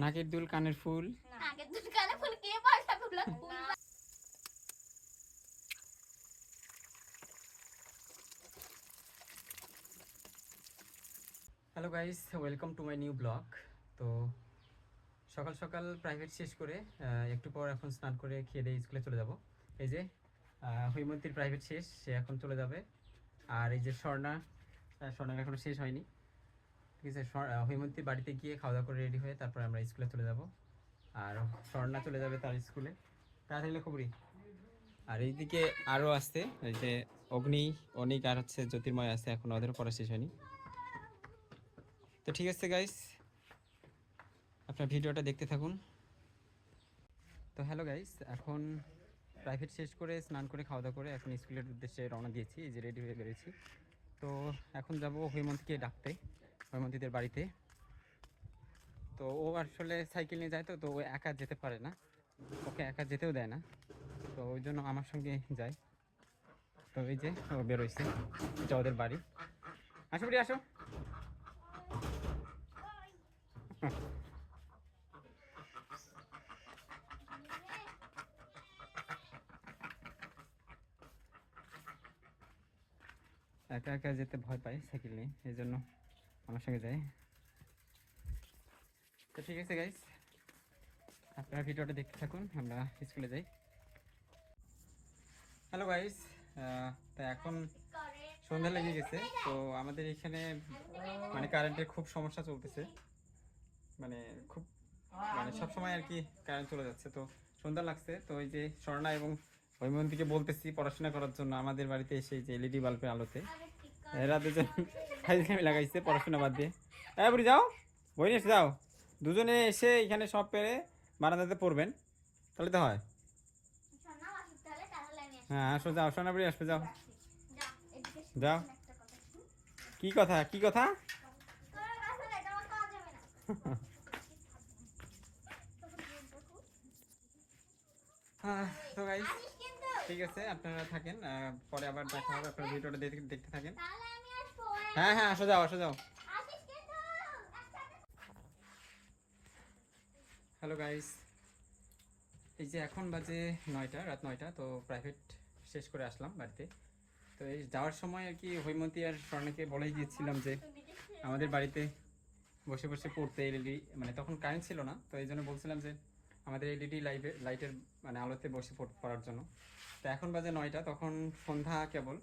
নাকের দুল কানের ফুল? আগের দুটো কানে ফুল কে পয়সা ফুল hello guys welcome to my new blog তো সকাল সকাল প্রাইভেট শেষ করে একটু পর এখন স্নান করে খেয়ে দিয়ে স্কুলে চলে যাব। এই যে হৈমন্তীর প্রাইভেট শেষ সে এখন চলে যাবে। আর এই যে স্বর্ণা স্বর্ণার এখনও শেষ হয়নি। ঠিক আছে হৈমন্তীর বাড়িতে গিয়ে খাওয়া দাওয়া করে রেডি হয়ে তারপর আমরা স্কুলে চলে যাব। আর স্বর্ণা চলে যাবে তার স্কুলে তাড়াতাড়ি খবরই আর এইদিকে আরও আসছে এই যে অগ্নি, অনেক আর হচ্ছে জ্যোতির্ময় আছে, এখন ওদেরও পড়া শেষ হয়নি। তো ঠিক আছে গাইস আপনার ভিডিওটা দেখতে থাকুন। তো হ্যালো গাইস এখন প্রাইভেট শেষ করে স্নান করে খাওয়া দাওয়া করে এখন স্কুলের উদ্দেশ্যে রওনা দিয়েছি, এই যে রেডি হয়ে বেরিয়েছি তো এখন যাব হৈমন্তীকে ডাকতে। হৈমন্তীদের বাড়িতে। তো ও আসলে সাইকেল নিয়ে যায় তো তো ও একা যেতে পারে না। ওকে একা যেতেও দেয় না। তো ওই জন্য আমার সঙ্গে যায়। তো এই যে ও বেরোইছে, এটা ওদের বাড়ি। আসো বাড়ি আসো। একা একা যেতে ভয় পায় সাইকেল নিয়ে, এই জন্য আমার সঙ্গে যায়। তো ঠিক আছে গাইস আপনারা ভিডিওটা দেখতে থাকুন, আমরা স্কুলে যাই। হ্যালো গাইস তা এখন সন্ধ্যা লেগে গেছে, তো আমাদের এখানে মানে কারেন্টের খুব সমস্যা চলতেছে। মানে খুব মানে সব সময় আর কি কারেন্ট চলে যাচ্ছে, তো সন্ধ্যা লাগছে। তো ওই যে স্বর্ণা এবং হৈমন্তীকে বলতেছি পড়াশোনা করার জন্য, আমাদের বাড়িতে এসে যে এলইডি বাল্বের আলোতে। লাগাইছে, পড়াশোনা বাদ দিয়ে। হ্যাঁ বুড়ি, যাও। বই নিয়ে যাও। দুজনে এসে এখানে সব পেরে বারান্দাতে পড়বেন। তাহলে তো হয়। হ্যাঁ আসো, যাও। সোনা বুড়ি আসবে যাও। যাও। কি কথা? কি কথা? কিন্তু ঠিক আছে আপনারা থাকেন পরে আবার দেখা হবে আপনার ভিডিওটা দেখতে দেখতে থাকেন। হ্যাঁ হ্যাঁ আসো যাও আসো যাও। হ্যালো গাইস এই যে এখন বাজে নয়টা রাত নয়টা তো প্রাইভেট শেষ করে আসলাম বাড়িতে। তো এই যাওয়ার সময় আর কি হৈমন্তী আর স্বর্ণাকে বলেই গিয়েছিলাম যে আমাদের বাড়িতে বসে বসে পড়তে এলইডি মানে তখন কারেন্ট ছিল না তো এই জন্য বলছিলাম যে আমাদের এলইডি লাইভে লাইটের মানে আলোতে বসে পড়ার জন্য। তো এখন বাজে নয়টা তখন সন্ধ্যা কেবল।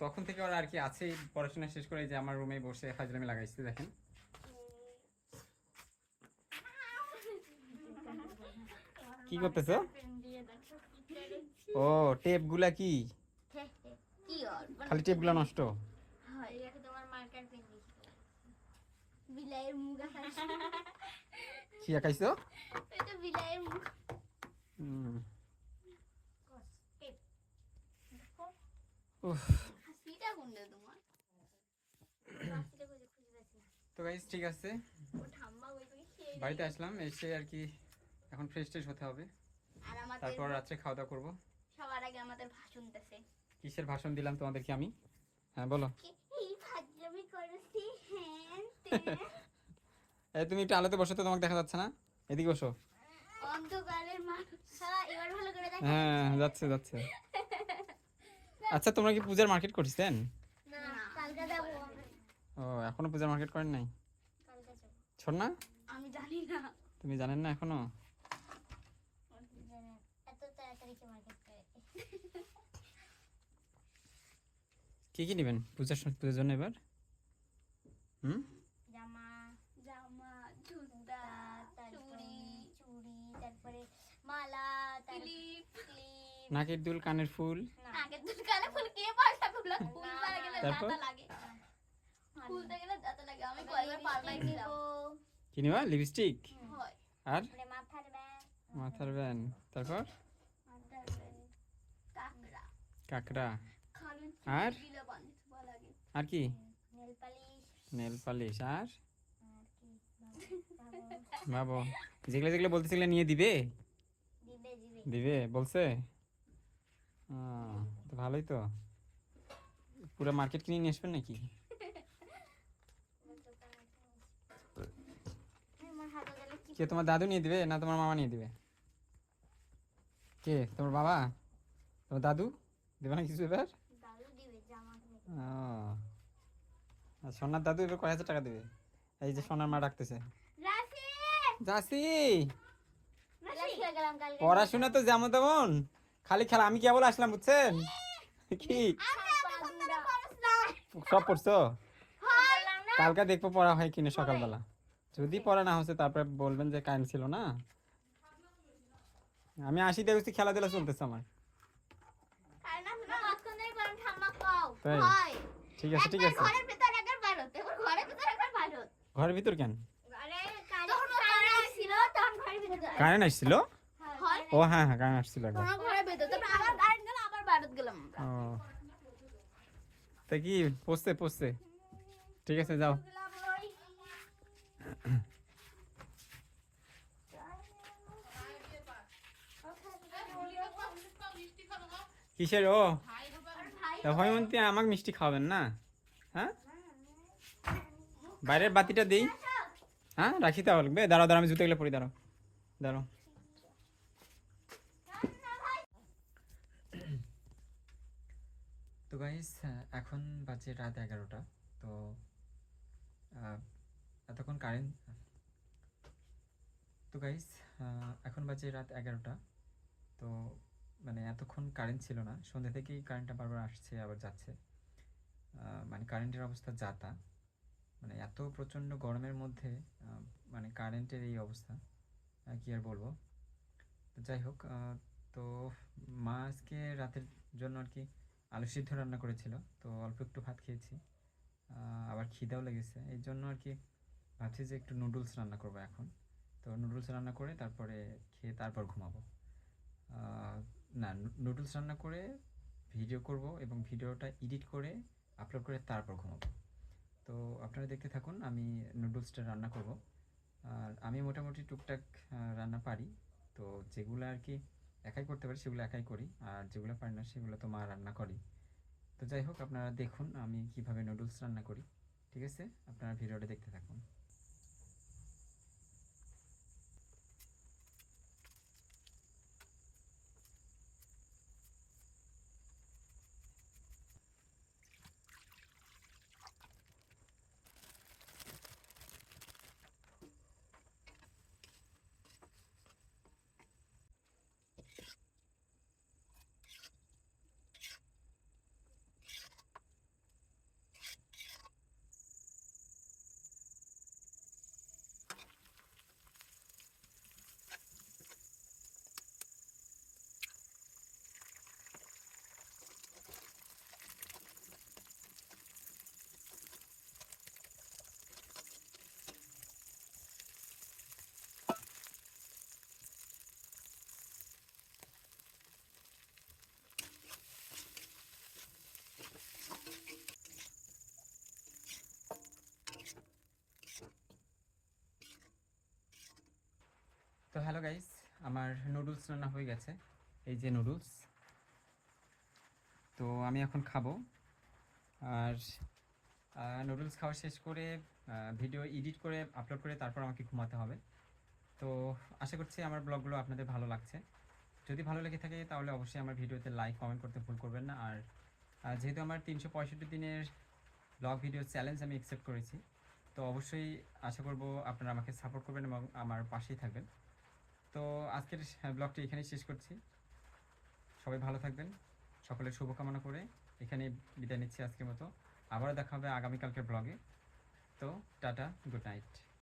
তখন থেকে ওরা আর কি আছেই পড়াশোনা শেষ করে যে আমার রুমে বসে ফাজলামি লাগাইছে দেখেন। কি করতেছ? ও টেপগুলা কি? কি খালি নষ্ট? হয় বিলাইয়ের মুখ। আকাশ কি আঁকাইছো হুম। তো গাইজ ঠিক আছে। বাড়িতে আসলাম এসে আর কি এখন ফ্রেশ ট্রেশ হতে হবে। তারপর রাত্রে খাওয়া দাওয়া করব। সবার আগে আমাদের ভাষণ কিসের ভাষণ দিলাম তোমাদেরকে আমি? হ্যাঁ বলো। এই তুমি একটু আলোতে বসো তো তোমাকে দেখা যাচ্ছে না। এদিকে বসো। অন্ধকারের মানুষ। হ্যাঁ, এবার ভালো করে দেখ হ্যাঁ যাচ্ছে যাচ্ছে। আচ্ছা তোমরা কি পূজার মার্কেট করছেন না কালকে যাব ও এখনও পূজার মার্কেট করেন নাই? না। আমি জানি না। তুমি জানেন না এখনও? কি কি কি নেবেন পূজার পূজার জন্য এবার? হুম? জামা জামা জুতা চুড়ি। চুড়ি তারপরে মালা ক্লিপ। ক্লিপ। নাকের দুল কানের ফুল নাকের দুল কানে ফুল কে পয়সা ফুল ফুলতে গেলে তারপর? দাঁতা গেলে দাঁতা লাগে। আমি কয়েকবার পাল্লাই কি নেবা? লিপস্টিক? আর? মাথার ব্যাগ মাথার ব্যান তারপর? কাকড়া। কাকড়া। আর? আর কি? Nail polish. Nail polish. আর? ভাবো। যেগুলো যেগুলো বলতেছিল নিয়ে দিবে? দিবে বলছে? আহ, ভালোই তো। পুরো মার্কেট কিনে নিয়ে আসবেন নাকি? কি, তোমার দাদু নিয়ে দিবে না তোমার মামা নিয়ে দিবে? কে, তোমার বাবা? তোমার দাদু? দেবে না কিছু এবার? সোনার দাদু এবার কয় হাজার টাকা দেবে? এই যে সোনার মা ডাকতেছে। কালকে পড়াশোনা তো যেমন তেমন। খালি খেলা, আমি কেবল আসলাম, বুঝছেন? কি? সব পড়ছো? কালকে দেখব পড়া হয় কিনা সকালবেলা। যদি পড়া না হচ্ছে তারপরে বলবেন যে কারেন্ট ছিল না। আমি আসি দেখছি খেলাধুলা চলতেছে আমার। তাই? ঠিক আছে ঠিক আছে। ঘরের ভিতর একবার বাইরত। এবার ঘরের ভিতর একবার বাইরত। ঘরের ভিতর কেন? কারেন্ট ছিল তখন ঘরের ভিতর কারেন্ট আসছিল? ও হ্যাঁ হ্যাঁ কারেন্ট আসছিল একবার তখন ঘরের ভিতর তারপর আবার কারেন্ট গেল আবার বাইরত গেলাম আমরা ও তা কি পড়ছে ঠিক আছে, যাও। কিসের ও? তা হৈমন্তী আমাকে মিষ্টি খাওয়াবেন না? হ্যাঁ? বাইরের বাতিটা দিই। হ্যাঁ রাখি তাহলে। দাঁড়াও দাঁড়াও, আমি জুতো গেলে পড়ি দাঁড়াও। দাঁড়াও। তো গাইস এখন বাজে রাত এগারোটা, তো এতক্ষণ কারেন্ট তো গাইস এখন বাজে রাত এগারোটা, তো মানে এতক্ষণ কারেন্ট ছিল না, সন্ধ্যে থেকেই কারেন্টটা বারবার আসছে, আবার যাচ্ছে। মানে কারেন্টের অবস্থা যাতা মানে এত প্রচণ্ড গরমের মধ্যে মানে কারেন্টের এই অবস্থা কি আর বলব? তো যাই হোক তো, মা আজকে রাতের জন্য আর কি আলু সিদ্ধ রান্না করেছিল, তো অল্প একটু ভাত খেয়েছি। আবার খিদাও লেগেছে। এই জন্য আর কি ভাবছি যে একটু নুডলস রান্না করব এখন। তো নুডলস রান্না করে তারপরে খেয়ে তারপর ঘুমাবো। না নুডলস রান্না করে ভিডিও করব এবং ভিডিওটা এডিট করে আপলোড করে তারপর ঘুমাবো। তো আপনারা দেখতে থাকুন, আমি নুডলসটা রান্না করব। আর আমি মোটামুটি টুকটাক রান্না পারি। তো যেগুলো আর কি একাই করতে পারি, সেগুলো একাই করি। আর যেগুলো পারি না, সেগুলো তো মা রান্না করি তো যাই হোক, আপনারা দেখুন আমি কীভাবে নুডলস রান্না করি, ঠিক আছে? আপনারা ভিডিওটা দেখতে থাকুন। গাইস আমার নুডলস রান্না হয়ে গেছে। এই যে নুডলস তো আমি এখন খাব। আর নুডলস খাওয়া শেষ করে ভিডিও এডিট করে আপলোড করে তারপর আমাকে ঘুমাতে হবে। তো আশা করছি আমার ব্লগগুলো আপনাদের ভালো লাগছে। যদি ভালো লেগে থাকে তাহলে অবশ্যই আমার ভিডিওতে লাইক কমেন্ট করতে ভুল করবেন না। আর যেহেতু আমার তিনশো পঁয়ষট্টি দিনের ব্লগ ভিডিও চ্যালেঞ্জ আমি অ্যাকসেপ্ট করেছি, তো অবশ্যই আশা করব আপনারা আমাকে সাপোর্ট করবেন এবং আমার পাশেই থাকবেন। তো আজকের ব্লগটি এখানেই শেষ করছি। সবাই ভালো থাকবেন। সকলের শুভকামনা করে এখানে বিদায় নিচ্ছি আজকের মতো। আবারও দেখা হবে আগামীকালকের ব্লগে তো, টাটা গুড নাইট